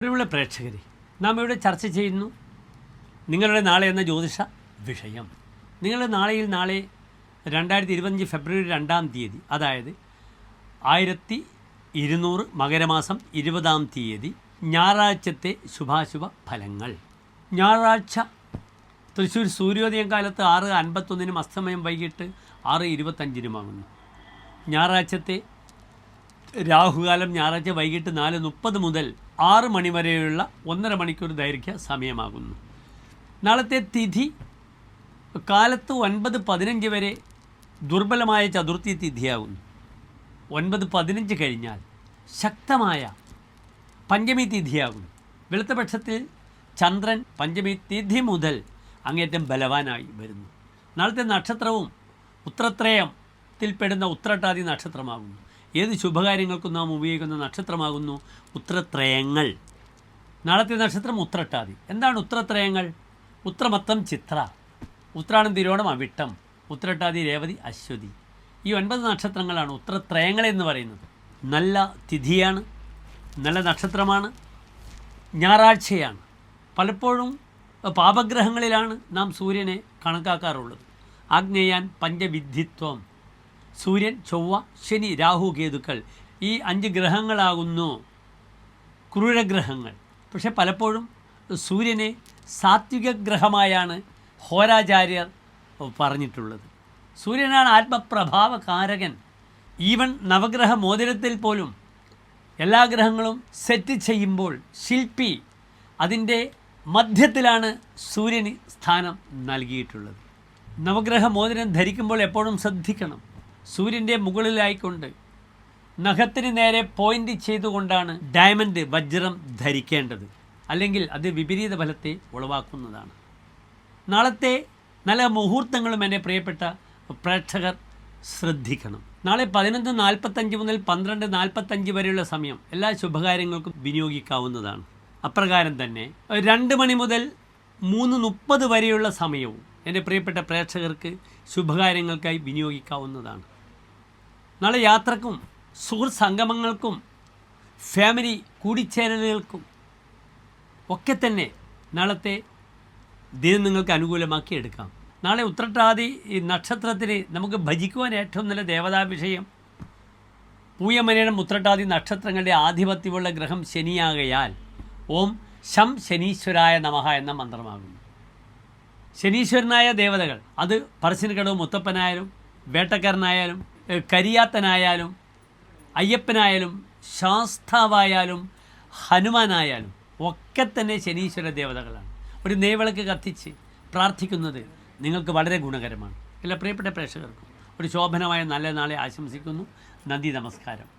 പ്രിയമുള്ള പ്രേക്ഷകരെ നാം ഇവിടെ ചർച്ച ചെയ്യുന്നു. നിങ്ങളുടെ നാളെ എന്ന ജ്യോതിഷ വിഷയം. നിങ്ങളുടെ നാളെയിൽ നാളെ രണ്ടായിരത്തി ഇരുപത്തഞ്ച് ഫെബ്രുവരി രണ്ടാം തീയതി അതായത് ആയിരത്തി ഇരുന്നൂറ് മകരമാസം ഇരുപതാം തീയതി ഞായറാഴ്ചത്തെ ശുഭാശുഭ ഫലങ്ങൾ. ഞായറാഴ്ച തൃശ്ശൂർ സൂര്യോദയം കാലത്ത് ആറ് അൻപത്തൊന്നിനും അസ്തമയം വൈകിട്ട് ആറ് ഇരുപത്തഞ്ചിനുമാകുന്നു ഞായറാഴ്ചത്തെ രാഹുകാലം ഞായറാഴ്ച വൈകിട്ട് നാല് മുപ്പത് മുതൽ ആറ് മണിവരെയുള്ള ഒന്നര മണിക്കൂർ ദൈർഘ്യ സമയമാകുന്നു. നാളത്തെ തിഥി കാലത്ത് ഒൻപത് പതിനഞ്ച് വരെ ദുർബലമായ ചതുർത്ഥി തിഥിയാകുന്നു. ഒൻപത് പതിനഞ്ച് കഴിഞ്ഞാൽ ശക്തമായ പഞ്ചമി തിഥിയാകുന്നു. വെളുത്തപക്ഷത്തിൽ ചന്ദ്രൻ പഞ്ചമി തിഥി മുതൽ അങ്ങേറ്റം ബലവാനായി വരുന്നു. നാളത്തെ നക്ഷത്രവും ഉത്രത്രയത്തിൽപ്പെടുന്ന ഉത്രട്ടാതി നക്ഷത്രമാകുന്നു. ഏത് ശുഭകാര്യങ്ങൾക്കും നാം ഉപയോഗിക്കുന്ന നക്ഷത്രമാകുന്നു ഉത്രത്രയങ്ങൾ. നാളത്തെ നക്ഷത്രം ഉത്രട്ടാതി. എന്താണ് ഉത്രത്രയങ്ങൾ? ഉത്രമത്തം ചിത്ര. ഉത്രാണം തിരുവോണം അവിട്ടം. ഉത്രട്ടാതി രേവതി അശ്വതി. ഈ ഒൻപത് നക്ഷത്രങ്ങളാണ് ഉത്രത്രയങ്ങൾ എന്ന് പറയുന്നത്. നല്ല തിഥിയാണ് നല്ല നക്ഷത്രമാണ് ഞായറാഴ്ചയാണ്. പലപ്പോഴും പാപഗ്രഹങ്ങളിലാണ് നാം സൂര്യനെ കണക്കാക്കാറുള്ളത്. ആഗ്നേയാൻ പഞ്ചവിദ്ധിത്വം. സൂര്യൻ ചൊവ്വ ശനി രാഹു കേതുക്കൾ. ഈ അഞ്ച് ഗ്രഹങ്ങളാകുന്നു ക്രൂരഗ്രഹങ്ങൾ. പക്ഷെ പലപ്പോഴും സൂര്യനെ സാത്വിക ഗ്രഹമായാണ് ഹോരാചാര്യർ പറഞ്ഞിട്ടുള്ളത്. സൂര്യനാണ് ആത്മപ്രഭാവകാരകൻ. ഈവൻ നവഗ്രഹ മോതിരത്തിൽ പോലും എല്ലാ ഗ്രഹങ്ങളും സെറ്റ് ചെയ്യുമ്പോൾ ശില്പി അതിന്റെ മധ്യത്തിലാണ് സൂര്യന് സ്ഥാനം നൽകിയിട്ടുള്ളത്. നവഗ്രഹ മോതിരം ധരിക്കുമ്പോൾ എപ്പോഴും ശ്രദ്ധിക്കണം. സൂര്യന്റെ മുകളിലായിക്കൊണ്ട് നഖത്തിന് നേരെ പോയിന്റ് ചെയ്തുകൊണ്ടാണ് ഡയമണ്ട് വജ്രം ധരിക്കേണ്ടത്. അല്ലെങ്കിൽ അത് വിപരീത ഫലത്തെ ഉളവാക്കുന്നതാണ്. നാളത്തെ നല്ല മുഹൂർത്തങ്ങളും എന്റെ പ്രിയപ്പെട്ട പ്രേക്ഷകർ ശ്രദ്ധിക്കണം. നാളെ പതിനൊന്ന് നാൽപ്പത്തഞ്ച് മുതൽ പന്ത്രണ്ട് നാൽപ്പത്തഞ്ച് വരെയുള്ള സമയം എല്ലാ ശുഭകാര്യങ്ങൾക്കും വിനിയോഗിക്കാവുന്നതാണ്. അപ്രകാരം തന്നെ രണ്ട് മണി മുതൽ മൂന്ന് മുപ്പത് വരെയുള്ള സമയവും എന്റെ പ്രിയപ്പെട്ട പ്രേക്ഷകർക്ക് ശുഭകാര്യങ്ങൾക്കായി വിനിയോഗിക്കാവുന്നതാണ്. നാളെ യാത്രക്കും സുഹൃത്ത് സംഗമങ്ങൾക്കും ഫാമിലി കൂടിച്ചേരലുകൾക്കും ഒക്കെ തന്നെ നാളത്തെ ദിനം നിങ്ങൾക്ക് അനുകൂലമാക്കി എടുക്കാം. നാളെ ഉത്രട്ടാതി ഈ നക്ഷത്രത്തിന് നമുക്ക് ഭജിക്കുവാൻ ഏറ്റവും നല്ല ദേവതാ വിഷയം പൂയമനയുടെ ഉത്രട്ടാതി നക്ഷത്രങ്ങളുടെ ആധിപത്യമുള്ള ഗ്രഹം ശനിയാകയാൽ ഓം ശം ശനീശ്വരായ നമഃ എന്ന മന്ത്രമാകുന്നു. ശനീശ്വരനായ ദേവതകൾ അത് പറശ്ശിനിക്കടവും മുത്തപ്പനായാലും വേട്ടക്കാരനായാലും കരിയാത്തനായാലും അയ്യപ്പനായാലും ശാസ്താവായാലും ഹനുമാനായാലും ഒക്കെ തന്നെ ശനീശ്വര ദേവതകളാണ്. ഒരു നെയ്വിളക്ക് കത്തിച്ച് പ്രാർത്ഥിക്കുന്നത് നിങ്ങൾക്ക് വളരെ ഗുണകരമാണ്. എല്ലാ പ്രിയപ്പെട്ട പ്രേക്ഷകർക്കും ഒരു ശോഭനമായ നല്ല നാളെ ആശംസിക്കുന്നു. നന്ദി നമസ്കാരം.